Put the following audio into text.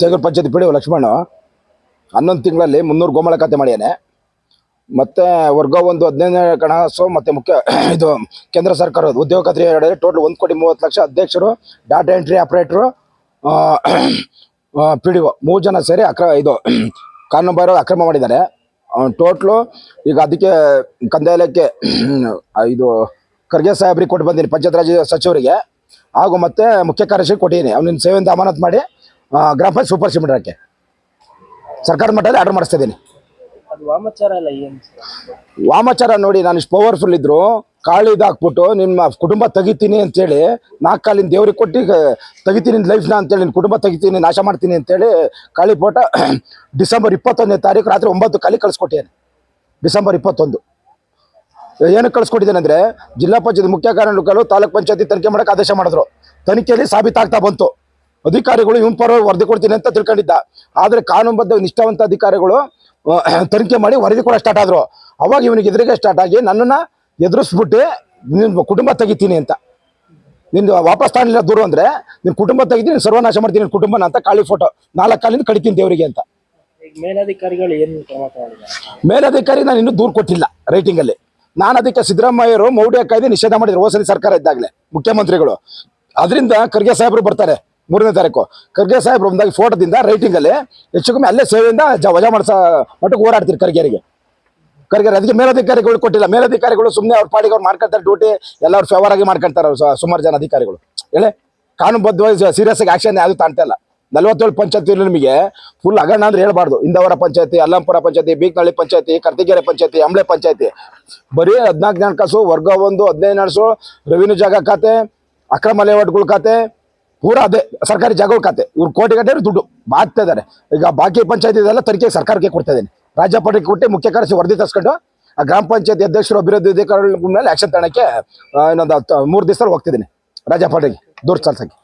ತೇಗೂರು ಪಂಚಾಯತಿ P D Lakshmana ಹನ್ನೊಂದು ತಿಂಗಳಲ್ಲಿ ಮುನ್ನೂರು ಗೋಮಾಳ ಖಾತೆ ಮಾಡ್ಯಾನೆ. ಮತ್ತು ವರ್ಗ ಒಂದು ಹದಿನೈದನೇ ಕಣಸು ಮತ್ತು ಮುಖ್ಯ ಇದು ಕೇಂದ್ರ ಸರ್ಕಾರದ ಉದ್ಯೋಗ ಖಾತ್ರಿ ಟೋಟಲ್ ಒಂದು ಕೋಟಿ ಮೂವತ್ತು ಲಕ್ಷ ಅಧ್ಯಕ್ಷರು ಡಾಟಾ ಎಂಟ್ರಿ ಆಪ್ರೇಟ್ರು ಪಿ ಡಿ ಒ ಮೂರು ಜನ ಸೇರಿ ಅಕ್ರ, ಇದು ಕಾನೂನು ಅಕ್ರಮ ಮಾಡಿದ್ದಾರೆ. ಟೋಟ್ಲು ಈಗ ಅದಕ್ಕೆ ಕಂದಾಯಲಕ್ಕೆ ಇದು ಖರ್ಗೆ ಸಾಹೇಬ್ರಿಗೆ ಕೊಟ್ಟು ಬಂದೀನಿ, ಪಂಚಾಯತ್ ರಾಜ್ ಸಚಿವರಿಗೆ. ಹಾಗೂ ಮತ್ತೆ ಮುಖ್ಯ ಕಾರ್ಯದರ್ಶಿ ಕೊಟ್ಟಿದ್ದೀನಿ ಅವ್ನಿನ ಸೇವೆಯಿಂದ ಅಮಾನತ್ ಮಾಡಿ ಗ್ರಾಮ ಪಂಚಾಯತ್ ಸೂಪರ್ ಸಿಮೆಂಟ್ರಕ್ಕೆ ಸರ್ಕಾರದ ಮಟ್ಟದಲ್ಲಿ ಆರ್ಡರ್ ಮಾಡಿಸ್ತಾ ಇದ್ದೀನಿ. ಅದು ವಾಮಾಚಾರ ಏನ್ ವಾಮಾಚಾರ ನೋಡಿ ನಾನು ಇಷ್ಟು ಪವರ್ಫುಲ್ ಇದ್ರು ಕಾಳು ಇದಾಕ್ಬಿಟ್ಟು ನಿಮ್ಮ ಕುಟುಂಬ ತೆಗಿತೀನಿ ಅಂತೇಳಿ ನಾಲ್ಕು ಕಾಲಿನ ದೇವ್ರಿಗೆ ಕೊಟ್ಟು ತೆಗಿತೀನಿ ಲೈಫ್ನ ಅಂತೇಳಿ ನಿನ್ನ ಕುಟುಂಬ ತೆಗಿತೀನಿ ನಾಶ ಮಾಡ್ತೀನಿ ಅಂತೇಳಿ ಕಾಳಿ ಪೋಟ ಡಿಸೆಂಬರ್ ಇಪ್ಪತ್ತೊಂದನೇ ತಾರೀಕು ರಾತ್ರಿ ಒಂಬತ್ತು ಕಾಲಿ ಕಳಿಸ್ಕೊಟ್ಟಿದ್ದೇನೆ. ಡಿಸೆಂಬರ್ ಇಪ್ಪತ್ತೊಂದು. ಏನಕ್ಕೆ ಕಳಿಸ್ಕೊಟ್ಟಿದ್ದೇನೆ ಅಂದರೆ ಜಿಲ್ಲಾ ಪಂಚಾಯತ್ ಮುಖ್ಯ ಕಾರ್ಯಗಳು ತಾಲೂಕ್ ಪಂಚಾಯತಿ ತನಿಖೆ ಮಾಡೋಕೆ ಆದೇಶ ಮಾಡಿದ್ರು. ತನಿಖೆಯಲ್ಲಿ ಸಾಬೀತಾಗ್ತಾ ಬಂತು. ಅಧಿಕಾರಿಗಳು ಇವನ್ ಪರವಾಗಿ ವರದಿ ಕೊಡ್ತೀನಿ ಅಂತ ತಿಳ್ಕೊಂಡಿದ್ದ. ಆದರೆ ಕಾನೂನುಬದ್ಧ ನಿಷ್ಠಾವಂತ ಅಧಿಕಾರಿಗಳು ತನಿಖೆ ಮಾಡಿ ವರದಿ ಕೊಡ ಸ್ಟಾರ್ಟ್ ಆದ್ರು. ಅವಾಗ ಇವನಿಗೆ ಎದುರಿಗೆ ಸ್ಟಾರ್ಟ್ ಆಗಿ ನನ್ನನ್ನು ಎದುರಿಸ್ಬಿಟ್ಟು ನಿನ್ನ ಕುಟುಂಬ ತೆಗಿತೀನಿ ಅಂತ. ನಿಂದು ವಾಪಸ್ ತಾನಿಲ್ಲ ದೂರ ಅಂದರೆ ನಿನ್ನ ಕುಟುಂಬ ತೆಗಿತೀನಿ ನೀನ್ ಸರ್ವನಾಶ ಮಾಡ್ತೀನಿ ನಿನ್ ಕುಟುಂಬನ ಅಂತ ಖಾಲಿ ಫೋಟೋ ನಾಲ್ಕು ಕಾಲಿಂದ ಕಡಿತೀನಿ ದೇವರಿಗೆ ಅಂತ. ಮೇಲಧಿಕಾರಿಗಳು ಏನು ಮೇಲಧಿಕಾರಿ ನಾನು ಇನ್ನೂ ದೂರು ಕೊಟ್ಟಿಲ್ಲ ರೈಟಿಂಗಲ್ಲಿ ನಾನು ಅದಕ್ಕೆ ಸಿದ್ದರಾಮಯ್ಯರು ಮೌಢ್ಯ ಕಾಯ್ದೆ ನಿಷೇಧ ಮಾಡಿದ್ರು ಹೋಸಲಿ ಸರ್ಕಾರ ಇದ್ದಾಗಲೇ ಮುಖ್ಯಮಂತ್ರಿಗಳು. ಅದರಿಂದ ಖರ್ಗೆ ಸಾಹೇಬರು ಬರ್ತಾರೆ. ಮೂರನೇ ತಾರೀಕು. ಖರ್ಗೆ ಸಾಹೇಬ್ ಫೋಟೋದಿಂದ ರೈಟಿಂಗಲ್ಲಿ ಹೆಚ್ಚು ಕಮ್ಮಿ ಅಲ್ಲೇ ಸೇವೆಯಿಂದ ಜ, ವಜಾ ಮಾಡಿಸ ಮಟ್ಟಕ್ಕೆ ಹೋರಾಡ್ತೀರಿ ಖರ್ಗೆರಿಗೆ. ಖರ್ಗೆ ಅದಕ್ಕೆ ಮೇಲಧಿಕಾರಿಗಳು ಕೊಟ್ಟಿಲ್ಲ. ಮೇಲಧಿಕಾರಿಗಳು ಸುಮ್ಮನೆ ಅವ್ರ ಪಾಡಿಗೆ ಅವ್ರು ಮಾಡ್ಕೊಳ್ತಾರೆ ಡ್ಯೂಟಿ ಎಲ್ಲ ಅವ್ರು ಫೇವರ್ ಆಗಿ ಮಾಡ್ಕೊಳ್ತಾರೆ ಸುಮಾರು ಜನ ಅಧಿಕಾರಿಗಳು. ಹೇಳಿ? ಕಾನೂನುಬದ್ಧವಾಗಿ ಸೀರಿಯಸ್ ಆಗಿ ಆಕ್ಷನ್ ಯಾವುದು ತಾಣ್ತಾ ಇಲ್ಲ. ನಲವತ್ತೇಳು ಪಂಚಾಯತಿ ನಿಮಗೆ ಫುಲ್ ಅಗಣ್ಣ ಅಂದ್ರೆ ಹೇಳ್ಬಾರ್ದು. ಇಂದವರ ಪಂಚಾಯತಿ, ಅಲ್ಲಂಪುರ ಪಂಚಾಯತಿ ಬೀಕ್ನಳ್ಳಿ ಪಂಚಾಯತಿ ಕರ್ತಿಗೆರೆ ಪಂಚಾಯತಿ, ಅಂಬ್ಳೆ ಪಂಚಾಯತಿ. ಬರೀ ಹದಿನಾಲ್ಕು ಜನ ಕಾಸು, ವರ್ಗ ಒಂದು, ಹದಿನೈದು ನಡೆಸು ರೆವಿನ್ಯೂ ಜಾಗ ಖಾತೆ, ಅಕ್ರಮ ಲೇಔಟ್ಗಳ ಖಾತೆ ಪೂರಾ ಅದೇ ಸರ್ಕಾರಿ ಜಾಗಗಳ ಖಾತೆ. ಇವ್ರು ಕೋಟಿ ದುಡ್ಡು ಬಾಗ್ತಾ ಇದ್ದಾರೆ ಈಗ ಬಾಕಿ ಪಂಚಾಯತ್ ಇದೆಲ್ಲ ತನಿಖೆ ಸರ್ಕಾರಕ್ಕೆ ಕೊಡ್ತಾ ಇದ್ದೀನಿ. ರಾಜ್ಯ ಪಟ್ಟಿಗೆ ಕೊಟ್ಟು ಮುಖ್ಯ ಕಾರ್ಯದರ್ಶಿ ವರದಿ ತರಿಸ್ಕೊಂಡು ಆ ಗ್ರಾಮ ಪಂಚಾಯತ್ ಅಧ್ಯಕ್ಷರು ಅಭಿವೃದ್ಧಿ ಅಧಿಕಾರಿಗಳ ಮೇಲೆ ಆಕ್ಷನ್ ತಾಣಕ್ಕೆ ಇನ್ನೊಂದು ಮೂರು ದಿವಸ ಹೋಗ್ತಿದ್ದೀನಿ. ರಾಜ್ಯ ಪಟ್ಟಿಗೆ ದೂರ ಸಲ್ಸಕ್ಕೆ